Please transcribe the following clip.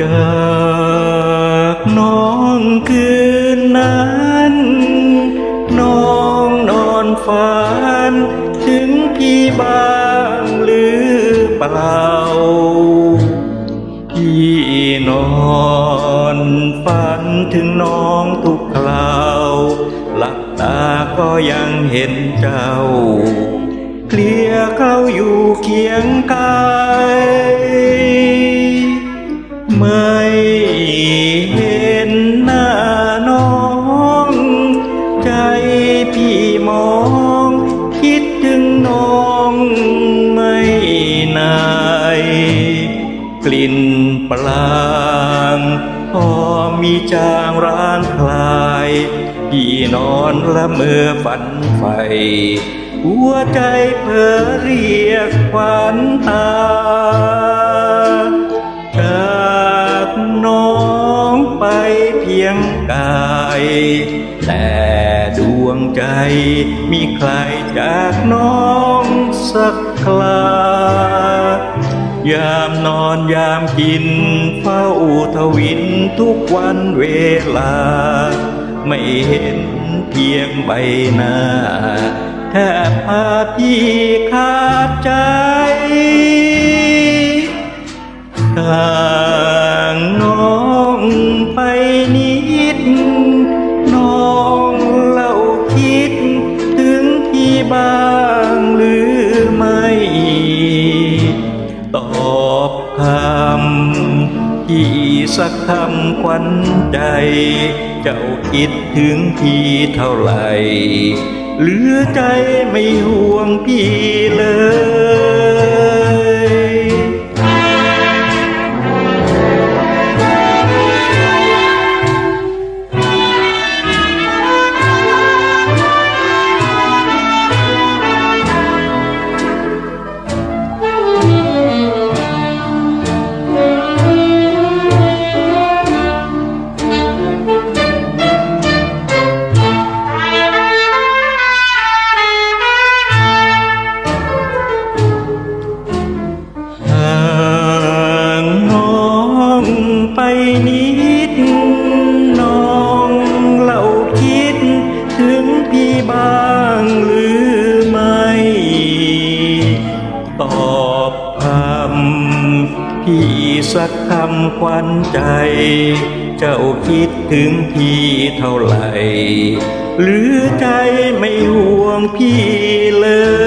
จากน้องคืนนั้น น้องนอนฝัน ถึงพี่บ้างหรือเปล่า พี่นอนฝันถึงน้องทุกคราวหลับตาก็ยังเห็นเจ้า เคลียร์เข้าอยู่เคียงกาย ปลางพอมีจางร้างคลายพี่นอนละเมอฝันใฝ่หัวใจเพ้อเรียกขวัญตาจากน้องไปเพียงกาย แต่ดวงใจมีใครจากน้องสักคลา ยามนอนยามกินเฝ้าทวินทุกวันเวลา ไม่เห็นเพียงใบหน้าแทบพาพี่ขาดใจทางน้องไปนิด น้องเล่าคิดถึงพี่บ้าง คำพี่สักคำควันใจ เจ้าคิดถึงพี่เท่าไหร่เหลือใจไม่ห่วงพี่เลย คำพี่สักคำควันใจ เจ้าคิดถึงพี่เท่าไหร่ หรือใจไม่ห่วงพี่เลย